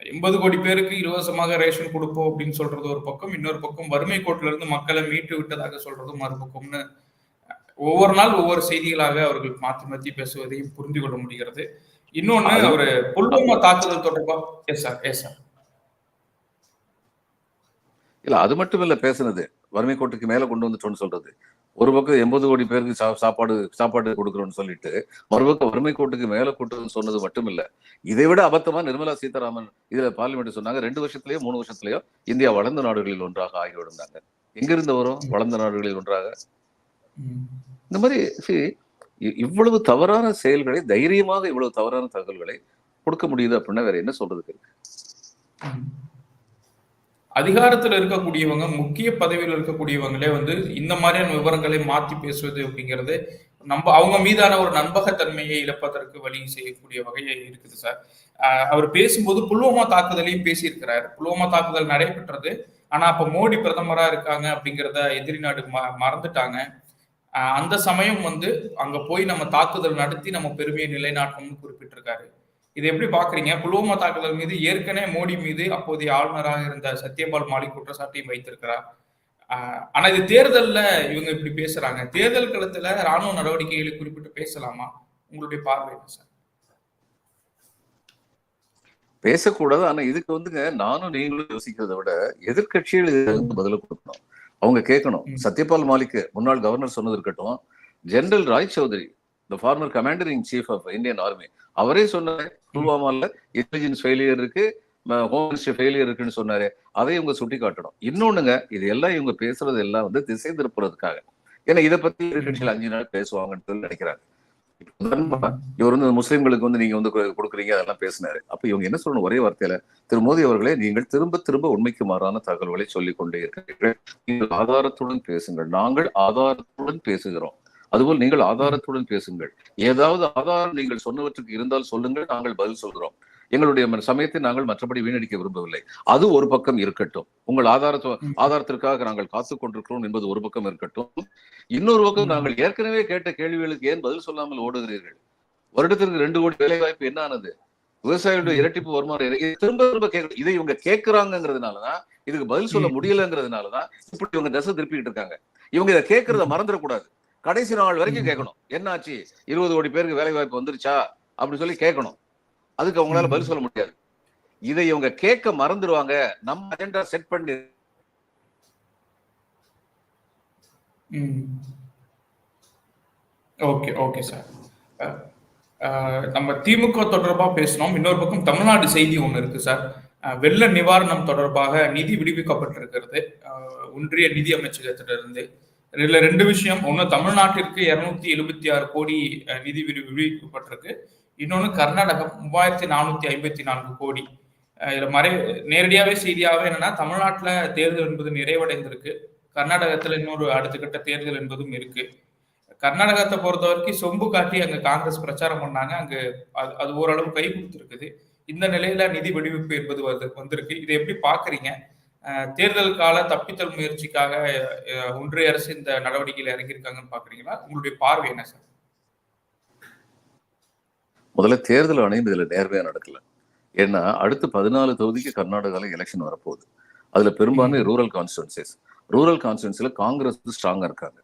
எண்பது கோடி பேருக்கு இலவசமாக ரேஷன் கொடுப்போம் அப்படின்னு சொல்றது ஒரு பக்கம் இன்னொரு பக்கம் வறுமை கோட்டில இருந்து மக்களை மீட்டு விட்டதாக சொல்றது மறுபக்கம்னு ஒவ்வொரு நாள் ஒவ்வொரு செய்திகளாக அவர்கள் மாத்தி மாத்தி பேசுவதையும் புரிந்து கொள்ள முடிகிறது. இன்னொன்னு ஒரு புல்வாமா தாக்குதல் தொடர்பா? எஸ் சார் எஸ் சார் இல்ல அது மட்டும் இல்ல பேசுனது. வறுமை கோட்டுக்கு மேல கொண்டு வந்துட்டோம்னு சொல்றது. ஒரு பக்கம் எண்பது கோடி பேருக்கு சா- சாப்பாடு சாப்பாடு கொடுக்குறோம்னு சொல்லிட்டு மறுபக்கம் வறுமை கோட்டுக்கு மேல கூட்டுறதுன்னு சொன்னது மட்டும் இல்ல. இதை விட அபத்தமா நிர்மலா சீதாராமன் இதுல பார்லிமெண்ட் சொன்னாங்க ரெண்டு வருஷத்துலயோ மூணு வருஷத்துலயோ இந்தியா வளர்ந்த நாடுகளில் ஒன்றாக ஆகிவிடுந்தாங்க எங்க இருந்து வரும்? வளர்ந்த நாடுகளில் ஒன்றாக. இந்த மாதிரி இவ்வளவு தவறான செயல்களை தைரியமாக இவ்வளவு தவறான தகவல்களை கொடுக்க முடியுது அப்படின்னா வேற என்ன சொல்றதுக்கு இருக்கு? அதிகாரத்துல இருக்கக்கூடியவங்க முக்கிய பதவியில் இருக்கக்கூடியவங்களே வந்து இந்த மாதிரியான விவரங்களை மாத்தி பேசுவது அப்படிங்கிறது நம்ம அவங்க மீதான ஒரு நம்பகத்தன்மையை இழப்பதற்கு வழி செய்யக்கூடிய வகையை இருக்குது சார். ஆஹ் அவர் பேசும்போது புல்வாமா தாக்குதலையும் பேசியிருக்கிறார். புல்வாமா தாக்குதல் நடைபெற்றது. ஆனா அப்ப மோடி பிரதமரா இருக்காங்க அப்படிங்கிறத எதிரி நாடு ம- மறந்துட்டாங்க. அந்த சமயம் வந்து அங்க போய் நம்ம தாக்குதல் நடத்தி நம்ம பெருமையை நிலைநாட்டணும்னு குறிப்பிட்டிருக்காரு. இது எப்படி பாக்குறீங்க? புல்வாமா தாக்குதல் மீது ஏற்கனவே மோடி மீது அப்போதைய ஆளுநராக இருந்த சத்யபால் மாலிக் குற்றச்சாட்டையும் வைத்திருக்கிறார். ஆனா இது தேர்தல்ல இவங்க இப்படி பேசுறாங்க. தேர்தல் களத்துல ராணுவ நடவடிக்கைகளை குறிப்பிட்டு பேசலாமா? உங்களுடைய பார்வை சார்? பேசக்கூடாது. ஆனா இதுக்கு வந்துங்க நானும் நீங்களும் யோசிக்கிறதை விட எதிர்கட்சிகள் இதுக்கு பதில கொடுக்கணும். அவங்க கேட்கணும். சத்யபால் மாலிக் முன்னாள் கவர்னர் சொன்னது இருக்கட்டும் general Roy Chowdhury the former commander in chief of Indian army அவரே சொன்னாரு புல்வாமால இன்டெலிஜென்ஸ் ஃபெயிலியர் இருக்கு ஹோம் மினிஸ்டர் ஃபெயிலியர் இருக்குன்னு சொன்னாரு. அதை இவங்க சுட்டி காட்டணும் இன்னொன்னுங்க இது எல்லாம் இவங்க பேசுறது எல்லாம் வந்து திசை திருப்புறதுக்காக. ஏன்னா இதை பத்தி எதிர்க்கட்சிகள் அஞ்சு நாள் பேசுவாங்கன்னு சொல்லி நினைக்கிறாங்க. இவர் வந்து முஸ்லிம்களுக்கு வந்து நீங்க வந்து கொடுக்குறீங்க அதெல்லாம் பேசினாரு. அப்ப இவங்க என்ன சொல்லணும்? ஒரே வார்த்தையில திரு மோடி அவர்களே நீங்கள் திரும்ப திரும்ப உண்மைக்கு மாறான தகவல்களை சொல்லிக் கொண்டே இருக்கிறீர்கள். நீங்கள் ஆதாரத்துடன் பேசுங்கள். நாங்கள் ஆதாரத்துடன் பேசுகிறோம். அதுபோல் நீங்கள் ஆதாரத்துடன் பேசுங்கள். ஏதாவது ஆதாரம் நீங்கள் சொன்னவற்றுக்கு இருந்தால் சொல்லுங்கள் நாங்கள் பதில் சொல்கிறோம். எங்களுடைய சமயத்தை நாங்கள் மற்றபடி வீணடிக்க விரும்பவில்லை. அது ஒரு பக்கம் இருக்கட்டும். உங்கள் ஆதாரத்து. ஆதாரத்திற்காக நாங்கள் காத்துக் கொண்டிருக்கிறோம் என்பது ஒரு பக்கம் இருக்கட்டும். இன்னொரு பக்கம். நாங்கள் ஏற்கனவே கேட்ட கேள்விகளுக்கு ஏன் பதில் சொல்லாமல் ஓடுகிறீர்கள்? வருடத்திற்கு ரெண்டு கோடி வேலை வாய்ப்பு என்ன ஆனது? விவசாயிகளுடைய. இரட்டிப்பு வருமானம் திரும்ப திரும்ப கேட்க இதை இவங்க கேட்கறாங்கிறதுனாலதான் இதுக்கு பதில் சொல்ல. முடியலங்கிறதுனாலதான் இப்படி இவங்க தசை திருப்பிக்கிட்டு இருக்காங்க. இவங்க இதை கேட்கறத மறந்துடக்கூடாது. கடைசி நாள் வரைக்கும். கேட்கணும். என்னாச்சு? இருபது கோடி பேருக்கு வேலை வாய்ப்பு வந்துருச்சா? அப்படின்னு சொல்லி கேட்கணும். அதுக்கு அவங்களால. பதில் சொல்ல முடியாது. இதை இவங்க கேட்க மறந்துடுவாங்க நம்ம அஜெண்டா செட் பண்ணி ஓகே ஓகே சார். நம்ம திமுக தொடர்பா பேசினோம் இன்னொரு பக்கம் தமிழ்நாடு செய்தி ஒன்று இருக்கு சார். வெள்ள நிவாரணம் தொடர்பாக நிதி விடுவிக்கப்பட்டிருக்கிறது. ஒன்றிய நிதி அமைச்சகத்திலிருந்து. இதுல ரெண்டு விஷயம். ஒன்று தமிழ்நாட்டிற்கு இருநூத்தி எழுபத்தி ஆறு கோடி நிதி விடு விடுவிக்கப்பட்டிருக்கு. இன்னொன்று கர்நாடகம் மூவாயிரத்தி நானூத்தி ஐம்பத்தி நான்கு கோடி. இதில் இதுல மறை நேரடியாவே செய்தியாவே என்னன்னா தமிழ்நாட்டுல தேர்தல் என்பது நிறைவடைந்திருக்கு. கர்நாடகத்துல இன்னொரு அடுத்த கட்ட தேர்தல் என்பதும் இருக்கு. கர்நாடகத்தை பொறுத்த வரைக்கும் சொம்பு காட்டி அங்க காங்கிரஸ் பிரச்சாரம் பண்ணாங்க. அங்கே அது அது ஓரளவு கை கொடுத்துருக்குது. இந்த நிலையில நிதி விடுவிப்பு என்பது வந்து வந்திருக்கு. இதை எப்படி பாக்குறீங்க? தேர்தல் கால தப்பித்தல் முயற்சிக்காக ஒன்றிய அரசு இந்த நடவடிக்கையில இறங்கியிருக்காங்கன்னு பாக்குறீங்களா? உங்களுடைய பார்வை என்ன சார்? முதல்ல தேர்தல் ஆணையம் இதுல நேர்மையா நடக்கல. ஏன்னா அடுத்து பதினாலு தொகுதிக்கு கர்நாடகால எலெக்ஷன் வரப்போகுது. அதுல பெரும்பான்மை ரூரல் கான்ஸ்டுவன்சிஸ் ரூரல் கான்ஸ்டுவன்சில காங்கிரஸ் ஸ்ட்ராங்கா இருக்காங்க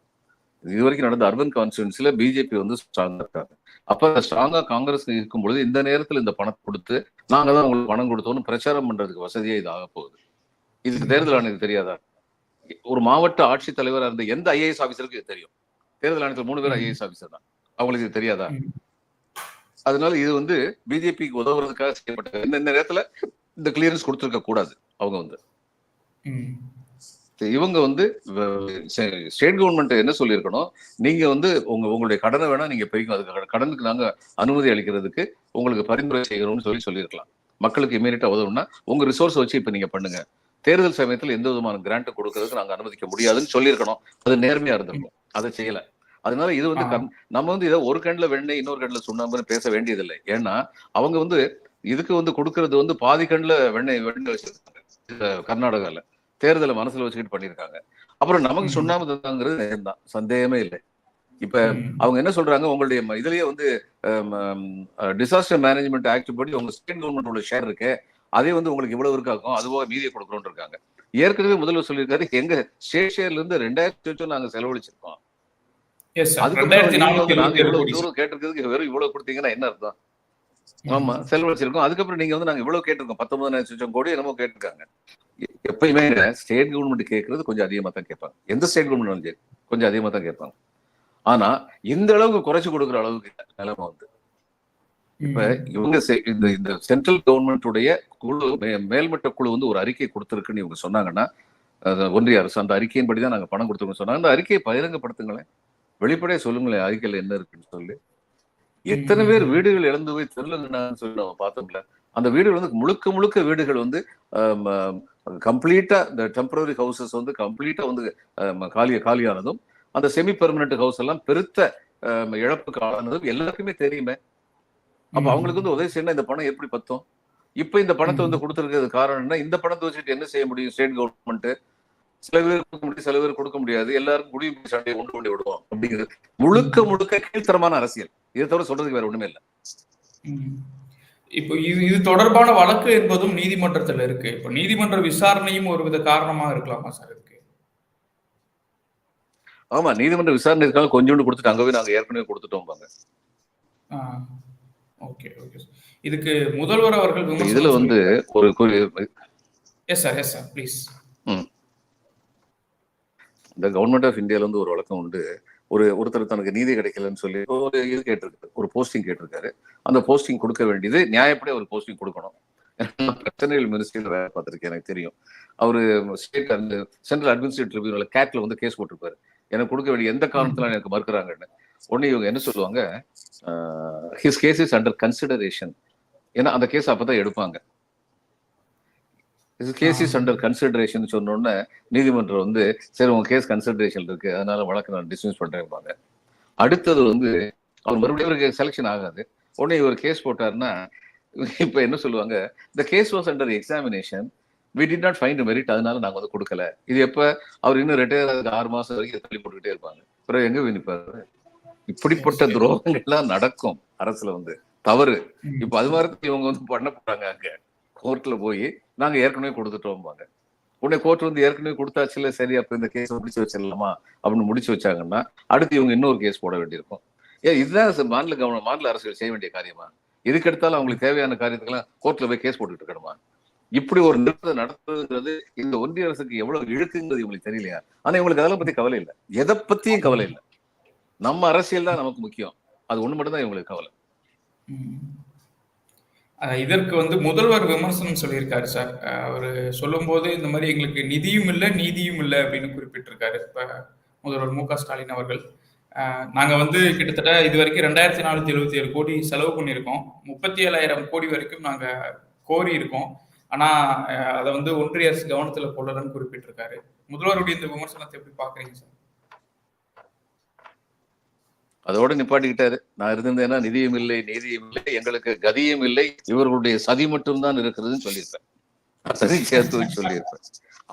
இது வரைக்கும் நடந்த அர்பன் கான்ஸ்டுவன்சில பிஜேபி வந்து ஸ்ட்ராங்கா இருக்காங்க அப்ப ஸ்ட்ராங்கா காங்கிரஸ் இருக்கும் பொழுது இந்த நேரத்துல இந்த பணம் கொடுத்து நாங்க தான் உங்களுக்கு பணம் கொடுத்தோம்னு பிரச்சாரம் பண்றதுக்கு வசதியா இது ஆக போகுது. இதுக்கு தேர்தல் ஆணையத்துக்கு தெரியாதா? ஒரு மாவட்ட ஆட்சித் தலைவரா இருந்த எந்த ஐஏஎஸ் ஆபீசருக்கு இது தெரியும்? தேர்தல் ஆணையத்தில் மூணு பேர். ஐஏஎஸ் ஆபீசர் தான். அவங்களுக்கு இது தெரியாதா. அதனால இது வந்து பிஜேபிக்கு உதவுறதுக்காக செய்யப்பட்டது இந்த நேரத்துல இந்த கிளியரன்ஸ் கொடுத்துருக்க கூடாது. அவங்க வந்து. இவங்க வந்து ஸ்டேட் கவர்மெண்ட் என்ன சொல்லியிருக்கணும்? நீங்க வந்து உங்க உங்களுடைய கடனை வேணா நீங்க பெருக்கும் அதுக்கு கட- கடனுக்கு நாங்க அனுமதி அளிக்கிறதுக்கு உங்களுக்கு பரிந்துரை செய்கிறோம்னு சொல்லி சொல்லியிருக்கலாம். மக்களுக்கு இமீடியட்டா உதவுனா உங்க ரிசோர்ஸ் வச்சு இப்ப நீங்க பண்ணுங்க. தேர்தல் சமயத்துல எந்த விதமான கிராண்ட் கொடுக்கறதுக்கு நாங்க அனுமதிக்க முடியாதுன்னு சொல்லியிருக்கணும். அது நேர்மையா இருந்திருக்கும். அதை செய்யல. அதனால இது வந்து நம்ம வந்து இதை ஒரு கண்ணுல வெண்ணெய் இன்னொரு கண்ணுல சுண்ணாம்புன்னு பேச வேண்டியதில்லை. ஏன்னா அவங்க வந்து இதுக்கு வந்து கொடுக்கறது வந்து பாதி கண்ணுல வெண்ணெய் வெண்ணெய் வச்சிருக்காங்க இந்த கர்நாடகால. தேர்தலை மனசுல வச்சுக்கிட்டு பண்ணியிருக்காங்க. அப்புறம் நமக்கு. சுண்ணாம்பு தந்தாங்கிறது நேர்தான் சந்தேகமே இல்லை. இப்ப. அவங்க என்ன சொல்றாங்க உங்களுடைய இதுலயே வந்து டிசாஸ்டர் மேனேஜ்மெண்ட் ஆக்ட் படி உங்க ஸ்டேட் கவர்மெண்டோட ஷேர் இருக்கு அதே வந்து உங்களுக்கு இவ்வளவு இருக்காக்கும் அதுபோக மீதியை கொடுக்குறோம்னு இருக்காங்க. ஏற்கனவே முதல்வர் சொல்லியிருக்காரு எங்க ஸ்டேட் ஷேர்ல இருந்து ரெண்டாயிரத்தி நாங்க செலவழிச்சிருக்கோம். கேட்டிருக்கிறதுக்கு வெறும் இவ்வளவு கொடுத்தீங்கன்னா என்ன அர்த்தம். ஆமா செலவழிச்சிருக்கோம் அதுக்கப்புறம் நீங்க வந்து நாங்க இவ்வளவு கேட்டிருக்கோம். பத்தொன்பதாயிரம் லட்சம் கோடி என்னமோ கேட்டிருக்காங்க. எப்பயுமே ஸ்டேட் கவர்மெண்ட் கேட்கறது கொஞ்சம் அதிகமா தான் கேட்பாங்க. எந்த ஸ்டேட் கவர்மெண்ட் சரி கொஞ்சம் அதிகமா தான் கேட்பாங்க. ஆனா இந்த அளவுக்கு குறைச்சு கொடுக்குற அளவுக்கு நிலைமை வந்து. இப்ப. இவங்க இந்த இந்த சென்ட்ரல் கவர்மெண்ட்டுடைய குழு மேல்மட்ட குழு வந்து ஒரு அறிக்கை கொடுத்திருக்குன்னு இவங்க சொன்னாங்கன்னா ஒன்றிய அரசு அந்த அறிக்கையின்படி தான் நாங்க பணம் கொடுத்துருக்கோம் சொன்னாங்க. அந்த அறிக்கையை பகிரங்கப்படுத்துங்களேன். வெளிப்படையா சொல்லுங்களேன் அறிக்கையில என்ன இருக்குன்னு சொல்லி. எத்தனை பேர் வீடுகள் இழந்து போய் தெருலங்கன்னு சொல்லி நம்ம பார்த்தோம்ல அந்த வீடுகள் வந்து முழுக்க முழுக்க வீடுகள் வந்து கம்ப்ளீட்டா இந்த டெம்பரரி ஹவுசஸ் வந்து கம்ப்ளீட்டா வந்து ஆம், காலி காலியானதும் அந்த செமி பெர்மனன்ட் ஹவுஸ் எல்லாம் பெருத்த இழப்புக்கு ஆளானதும் எல்லாருக்குமே தெரியுமே. அப்ப. அவங்களுக்கு வந்து உதவி செய்யணும் இந்த பணம் எப்படி பத்தும்? இப்ப இந்த பணத்தை வந்து கொடுத்துருக்கிறது காரணம் என்ன? இந்த பணத்தை வச்சுட்டு என்ன செய்ய முடியும்? ஸ்டேட் கவர்மெண்ட் சில பேர் கொடுக்க முடியும் சில பேர் கொடுக்க முடியாது. எல்லாருக்கும் குடியுரிமை சண்டையை கொண்டு கொண்டு விடுவோம் அப்படிங்கிறது. முழுக்க முழுக்க கீழ்த்தரமான அரசியல். இதை தவிர சொல்றதுக்கு வேற ஒண்ணுமே இல்லை. இப்போ இது இது தொடர்பான வழக்கு என்பதும் நீதிமன்றத்துல இருக்கு. இப்போ நீதிமன்ற விசாரணையும் ஒரு வித காரணமா இருக்கலாமா சார் இதுக்கு? ஆமா நீதிமன்ற விசாரணை இருக்காங்க கொஞ்சோண்டு கொடுத்துட்டு அங்கவே நாங்க ஏற்கனவே கொடுத்துட்டோம் பாங்க ஓகே ஓகே. இதுக்கு முதல்வர் அவர்கள் இதுல வந்து ஒரு yes sir yes sir please இந்த கவர்மெண்ட் ஆஃப் இந்தியால இருந்து ஒரு வழக்கம் உண்டு. ஒரு ஒருத்தர் தனக்கு நீதி கிடைக்கலன்னு சொல்லி ஒரு இது கேட்டிருக்காரு ஒரு போஸ்டிங் கேட்டிருக்காரு. அந்த போஸ்டிங் கொடுக்க வேண்டியது நியாயப்படி அவர் போஸ்டிங் கொடுக்கணும். பிரச்சனைகள் மினிஸ்ட்ரியில் வேலை பார்த்திருக்கேன் எனக்கு தெரியும். அவரு ஸ்டேட் அந்த சென்ட்ரல் அட்மினிஸ்ட்ரேட் ட்ரிபியூனல் கேட்ல வந்து கேஸ் போட்டிருப்பாரு. எனக்கு கொடுக்க வேண்டிய எந்த காரணத்துல எனக்கு மறுக்கிறாங்கன்னு. உடனே இவங்க என்ன சொல்லுவாங்க? His case is under consideration ஏன்னா அந்த கேஸ் அப்பதான் எடுப்பாங்க. கேஸ் இஸ் அண்டர் கன்சிடரேஷன் சொன்ன உடனே நீதிமன்றம் வந்து சரி உங்க கேஸ் கன்சிடரேஷன் இருக்கு. அதனால வழக்கு நான் டிஸ்மிஸ் பண்றேன்பாங்க. அடுத்தது வந்து அவர் மறுபடியும் அவருக்கு செலெக்ஷன் ஆகாது. உடனே இவர் கேஸ் போட்டாருன்னா இப்ப என்ன சொல்லுவாங்க? இந்த case was under examination we did not find merit அதனால நாங்க வந்து கொடுக்கல. இது எப்ப? அவர் இன்னும் ரிட்டையர் ஆகுது ஆறு மாசம் வரைக்கும் தள்ளி போட்டுக்கிட்டே இருப்பாங்க. பிறகு எங்க வினிப்பாரு இப்படிப்பட்ட துரோகங்கள் எல்லாம் நடக்கும் அரசுல வந்து. தவறு. இப்ப அது மாதிரி இவங்க வந்து பண்ண போறாங்க அங்க. கோர்ட்ல போய் நாங்க ஏற்கனவே கொடுத்துட்டோம்பாங்க. உடனே கோர்ட் வந்து ஏற்கனவே கொடுத்தாச்சுல சரி அப்போ இந்த கேஸ் முடிச்சு வச்சிடலாமா? அப்படின்னு முடிச்சு வச்சாங்கன்னா அடுத்து இவங்க இன்னொரு கேஸ் போட வேண்டியிருக்கும். ஏன் இதுதான் மாநில கவர்மெண்ட் மாநில அரசுகள் செய்ய வேண்டிய காரியமா? இதுக்கு எடுத்தாலும் அவங்களுக்கு தேவையான காரியத்துக்கெல்லாம் கோர்ட்ல போய் கேஸ் போட்டுட்டு இருக்கணுமா? இப்படி ஒரு நிறுத்தம் நடத்துறது இந்த ஒன்றிய அரசுக்கு எவ்வளவு இழுக்குங்கிறது இவங்களுக்கு தெரியலையா? ஆனா இவங்களுக்கு அதெல்லாம் பத்தி கவலை இல்லை. எதை பத்தியும் கவலை இல்லை. நம்ம அரசியல் தான் நமக்கு முக்கியம். அது ஒண்ணு மட்டும் தான் இவங்களுக்கு கவலை. இதற்கு வந்து முதல்வர் விமர்சனம் சொல்லியிருக்காரு சார். அவர் சொல்லும்போது இந்த மாதிரி எங்களுக்கு நிதியும் இல்லை நீதியும் இல்லை அப்படின்னு குறிப்பிட்டிருக்காரு இப்ப முதல்வர் மு க ஸ்டாலின் அவர்கள். நாங்கள் நாங்க வந்து கிட்டத்தட்ட இது வரைக்கும் ரெண்டாயிரத்தி நானூத்தி எழுபத்தி ஏழு கோடி செலவு பண்ணியிருக்கோம். முப்பத்தி ஏழாயிரம் கோடி வரைக்கும் நாங்க கோரி இருக்கோம் ஆனா அதை வந்து ஒன்றிய அரசு கவனத்துல கொள்ளலன்னு குறிப்பிட்டிருக்காரு. முதல்வருடைய இந்த விமர்சனத்தை எப்படி பாக்குறீங்க சார்? அதோட நிப்பாட்டிக்கிட்டாரு. நான் இருந்திருந்தேன்னா நிதியும் இல்லை நீதியும் இல்லை எங்களுக்கு கதியும் இல்லை இவர்களுடைய சதி மட்டும்தான் இருக்கிறதுன்னு சொல்லியிருப்பேன். சதி சேர்த்து சொல்லியிருப்பேன்.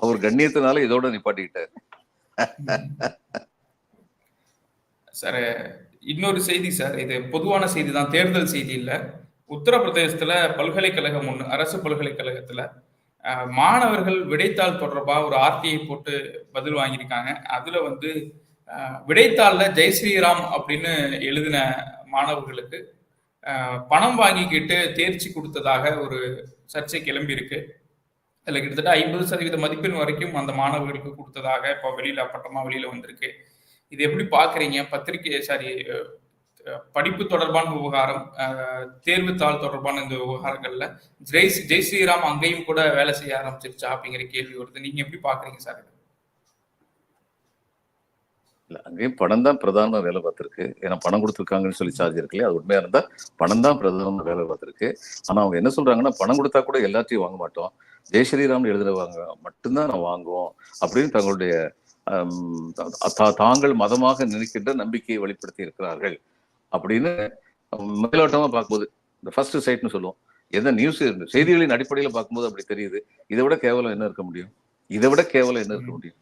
அவர் கண்ணியத்தினால இதோட நிப்பாட்டிக்கிட்டாரு. சார் இன்னொரு செய்தி சார். இது பொதுவான செய்தி தான் தேர்தல் செய்தி இல்ல. உத்தரப்பிரதேசத்துல பல்கலைக்கழகம் ஒன்று அரசு பல்கலைக்கழகத்துல மாணவர்கள் விடைத்தாள் தொடர்பா ஒரு ஆர்டிஐ போட்டு பதில் வாங்கியிருக்காங்க. அதுல வந்து விடைத்தாளில் ஜெய் ஸ்ரீராம் அப்படின்னு எழுதின மாணவர்களுக்கு பணம் வாங்கிக்கிட்டு தேர்ச்சி கொடுத்ததாக ஒரு சர்ச்சை கிளம்பி இருக்கு கிட்டத்தட்ட ஐம்பது சதவீத மதிப்பெண் வரைக்கும் அந்த மாணவர்களுக்கு கொடுத்ததாக இப்போ வெளியில் அப்பட்டமாக வெளியில் வந்திருக்கு. இது எப்படி பார்க்குறீங்க பத்திரிகை சாரி படிப்பு தொடர்பான விவகாரம் தேர்வுத்தாள் தொடர்பான இந்த விவகாரங்களில் ஜெய் ஜெய் ஸ்ரீராம் அங்கேயும் கூட வேலை செய்ய ஆரம்பிச்சிருச்சா அப்படிங்கிற கேள்வி வருது. நீங்கள் எப்படி பார்க்குறீங்க சார் இது? இல்ல அங்கேயும் பணம் தான் பிரதான வேலை பார்த்திருக்கு. ஏன்னா பணம் கொடுத்துருக்காங்கன்னு சொல்லி சார்ஜ் இருக்கு இல்லையா? அது உண்மையா இருந்தா பணம் தான் பிரதான வேலை பார்த்திருக்கு. ஆனா அவங்க என்ன சொல்றாங்கன்னா பணம் கொடுத்தா கூட எல்லாத்தையும் வாங்க மாட்டோம். ஜெய் ஸ்ரீராம் எழுதுறவங்க மட்டும்தான் நான் வாங்குவோம். அப்படின்னு தங்களுடைய தாங்கள் மதமாக நினைக்கின்ற நம்பிக்கையை வெளிப்படுத்தி இருக்கிறார்கள். அப்படின்னு மேலோட்டமா பார்க்கும்போது இந்த ஃபர்ஸ்ட் சைட்னு சொல்லுவோம். எந்த நியூஸ் செய்திகளின் அடிப்படையில் பார்க்கும்போது அப்படி தெரியுது. இதை விட கேவலம் என்ன இருக்க முடியும்? இதை விட கேவலம் என்ன இருக்க முடியும்.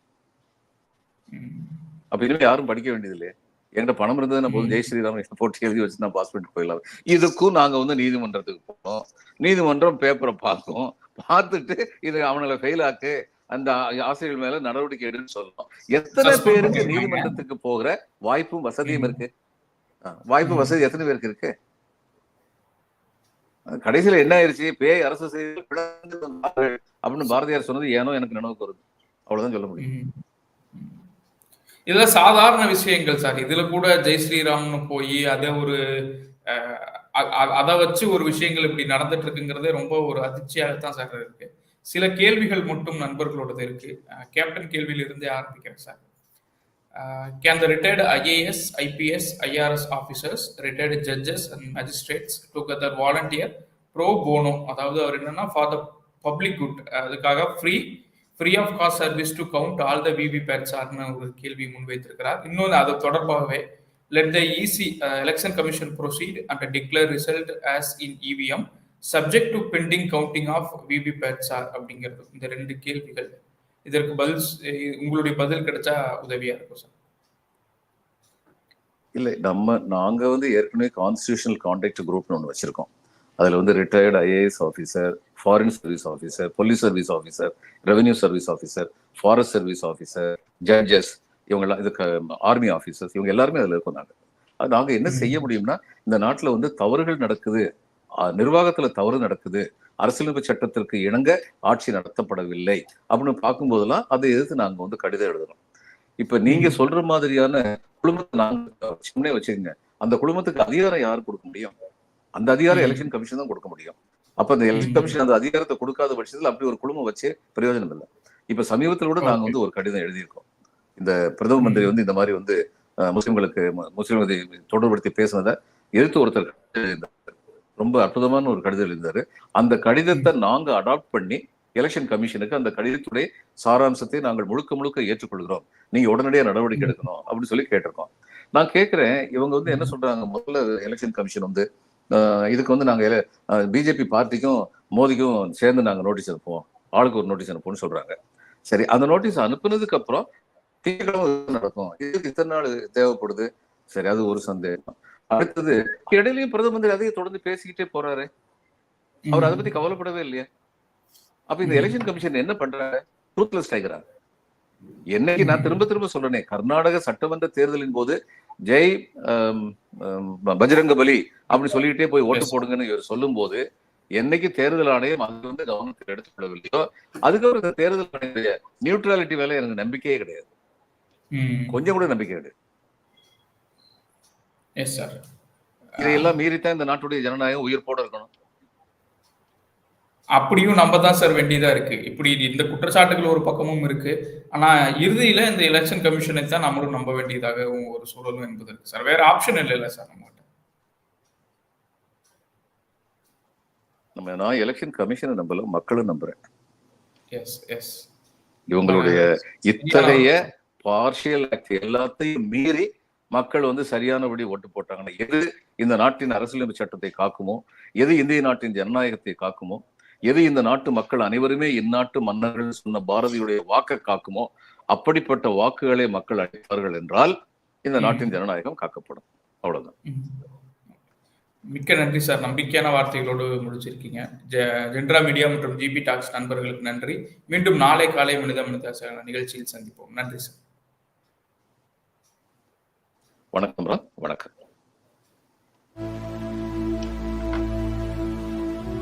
அப்ப இனிமே யாரும் படிக்க வேண்டியது இல்லையே என்கிட்ட பணம் இருந்ததுன்னா போதும் ஜெய் ஸ்ரீராம் போட்டு எழுதி வச்சு நான் பாஸ் பண்ணிட்டு போயிடலாம். இதுக்கும் நாங்க வந்து நீதிமன்றத்துக்கு போனோம் நீதிமன்றம் பேப்பரை பார்க்கும். பார்த்துட்டு இது அவங்களை ஃபெயில் ஆக்கு. அந்த ஆசிரியர்கள் மேல நடவடிக்கை எடுன்னு சொல்லணும் எத்தனை பேருக்கு. நீதிமன்றத்துக்கு போகிற வாய்ப்பும் வசதியும். இருக்கு? வாய்ப்பு. வசதி எத்தனை பேருக்கு இருக்கு? கடைசியில என்ன ஆயிருச்சு? பேய் அரசு அப்படின்னு பாரதியார் சொன்னது ஏனோ எனக்கு நினைவுக்கு வருது. அவ்வளவுதான் சொல்ல முடியும். இதெல்லாம் சாதாரண விஷயங்கள் சார். இதுல கூட ஜெய் ஸ்ரீராம்னு போய் அதை ஒரு அதை வச்சு ஒரு விஷயங்கள் இப்படி நடந்துட்டு இருக்குங்கிறதே ரொம்ப ஒரு அதிர்ச்சியாகத்தான் சார் இருக்கு. சில கேள்விகள் மட்டும் நண்பர்களோடது இருக்கு. கேப்டன் கேள்வியில இருந்தே ஆரம்பிக்கிறேன் sir. Can the retired IAS IPS IRS officers retired judges and magistrates together volunteer pro bono அதாவது அவர் என்னன்னா ஃபார் த பப்ளிக் குட் அதுக்காக free free of cost service to count all the விவி பேட்ஸார்னு ஒரு கேள்வி முன்வைத்திருக்கிறார். இன்னொன்று அது தொடர்பாகவே let the EC election commission proceed and declare result as in EVM subject to pending counting of VVPATs அப்படிங்கிறது. இந்த ரெண்டு கேள்விகள். இதற்கு பதில் உங்களுடைய பதில் கிடைச்சா உதவியா இருக்கும் சார். இல்லை நம்ம நாங்கள் வந்து ஏற்கனவே கான்ஸ்டியூஷனல் கான்டாக்ட் குரூப்னு ஒன்று வச்சிருக்கோம். அதுல வந்து retired IAS officer foreign service officer police service officer revenue service officer forest service officer judges இவங்கெல்லாம் இதுக்கு ஆர்மி ஆஃபீஸர்ஸ் இவங்க எல்லாருமே அதுல இருக்கோம் நாங்க அது நாங்க என்ன செய்ய முடியும்னா இந்த நாட்டுல வந்து தவறுகள் நடக்குது நிர்வாகத்துல தவறு நடக்குது அரசியலமைப்பு சட்டத்திற்கு இணங்க ஆட்சி நடத்தப்படவில்லை அப்படின்னு பார்க்கும்போதெல்லாம் அதை எதிர்த்து நாங்க வந்து கடிதம் எழுதுறோம் இப்ப நீங்க சொல்ற மாதிரியான குழுமத்தை நாங்க சும்னே வச்சுக்கோங்க. அந்த குழுமத்துக்கு அதிகாரம் யார் கொடுக்க முடியும்? அந்த அதிகாரம். எலெக்ஷன் கமிஷன் தான் கொடுக்க முடியும் அப்ப அந்த எலெக்ஷன். கமிஷன் அந்த அதிகாரத்தை கொடுக்காத பட்சத்தில் அப்படி ஒரு குழுமம் வச்சு பிரயோஜனம் இல்லை இப்ப சமீபத்தில் கூட நாங்க. வந்து ஒரு கடிதம் எழுதியிருக்கோம் இந்த பிரதம மந்திரி வந்து இந்த மாதிரி வந்து முஸ்லிம்களுக்கு முஸ்லிம்களை தொடர்படுத்தி பேசினதை எதிர்த்து ஒருத்தர் எழுதினார். ரொம்ப அற்புதமான ஒரு கடிதம் எழுந்தாரு அந்த கடிதத்தை நாங்க அடாப்ட் பண்ணி எலெக்ஷன் கமிஷனுக்கு அந்த கடிதத்துடைய சாராம்சத்தை நாங்கள் முழுக்க முழுக்க ஏற்றுக்கொள்கிறோம் நீங்க உடனடியாக நடவடிக்கை. எடுக்கணும் அப்படின்னு சொல்லி கேட்டிருக்கோம் நான் கேட்கிறேன் இவங்க வந்து என்ன சொல்றாங்க முதல்ல எலெக்ஷன் கமிஷன் வந்து இதுக்கு வந்து நாங்க பிஜேபி பார்ட்டிக்கும் மோடிக்கும் சேர்ந்து நாங்க நோட்டீஸ் அனுப்புவோம். ஆளுக்கு ஒரு நோட்டீஸ் அனுப்புவோம்னு சொல்றாங்க. சரி அந்த நோட்டீஸ் அனுப்புனதுக்கு அப்புறம் திங்கட்கிழமை இது நடக்கும். இதுக்கு இத்தனை நாள் தேவைப்படுது? சரி அது ஒரு சந்தேகம். அடுத்தது இடையிலயும் பிரதம மந்திரி அதையே தொடர்ந்து பேசிக்கிட்டே போறாரு. அவர் அதை பத்தி கவலைப்படவே இல்லையா. அப்ப இந்த. எலெக்ஷன் கமிஷன் என்ன பண்றாங்க ட்ரூத்லெஸ் டைகராங்க என்னைக்கு நான் திரும்ப திரும்ப சொல்றேனே கர்நாடக சட்டமன்ற தேர்தலின் போது ஜெய் பஜரங்க பலி அப்படி சொல்லிக்கிட்டே போய் ஓட்டு. போடுங்கன்னு இவர் சொல்லும் போது என்னைக்கு தேர்தல் ஆணையம் அது வந்து கவனத்தில் எடுத்துக்கொள்ளவில்லையோ அதுக்கப்புறம் இந்த தேர்தல் ஆணைய நியூட்ரலிட்டி மேல எனக்கு நம்பிக்கையே கிடையாது. கொஞ்சம் கூட நம்பிக்கை கிடையாது. இதையெல்லாம் மீறித்தான் இந்த நாட்டுடைய ஜனநாயகம் உயிர்ப்போட இருக்கணும். அப்படியும் நம்ம தான் சார் வேண்டியதா இருக்கு. இப்படி இந்த குற்றச்சாட்டுகள் ஒரு பக்கமும் இருக்கு. ஆனா இறுதியில இந்த எலெக்ஷன் கமிஷனை தான் நம்மளும் நம்ப வேண்டியதாக ஒரு சூழலும் என்பது இருக்கு சார். வேற ஆப்ஷன் இல்லைல்ல சார் நம்ம நம்ம நான் எலெக்ஷன் கமிஷனை நம்பல மக்களும் நம்புறேன். எஸ் எஸ் இவங்களுடைய இத்தகைய பார்ஷியல் ஆக்ட் எல்லாத்தையும் மீறி மக்கள் வந்து சரியானபடி ஓட்டு போட்டாங்கன்னா எது இந்த நாட்டின் அரசியலமைப்பு சட்டத்தை காக்குமோ எது இந்திய நாட்டின் ஜனநாயகத்தை காக்குமோ எது இந்த நாட்டு மக்கள் அனைவருமே இந்நாட்டு மன்னர்கள் சொன்ன பாரதியுடைய வாக்கை காக்குமோ அப்படிப்பட்ட வாக்குகளை மக்கள் அளிப்பார்கள் என்றால் இந்த. நாட்டின் ஜனநாயகம் காக்கப்படும். அவ்வளவுதான். மிக்க நன்றி சார். நம்பிக்கையான வார்த்தைகளோடு முடிச்சிருக்கீங்க. ஜென்ரா மீடியா மற்றும் ஜிபி டாக்ஸ் நண்பர்களுக்கு நன்றி. மீண்டும் நாளை காலை மனித மனித நிகழ்ச்சியில் சந்திப்போம். நன்றி சார். வணக்கம் ராம். வணக்கம்.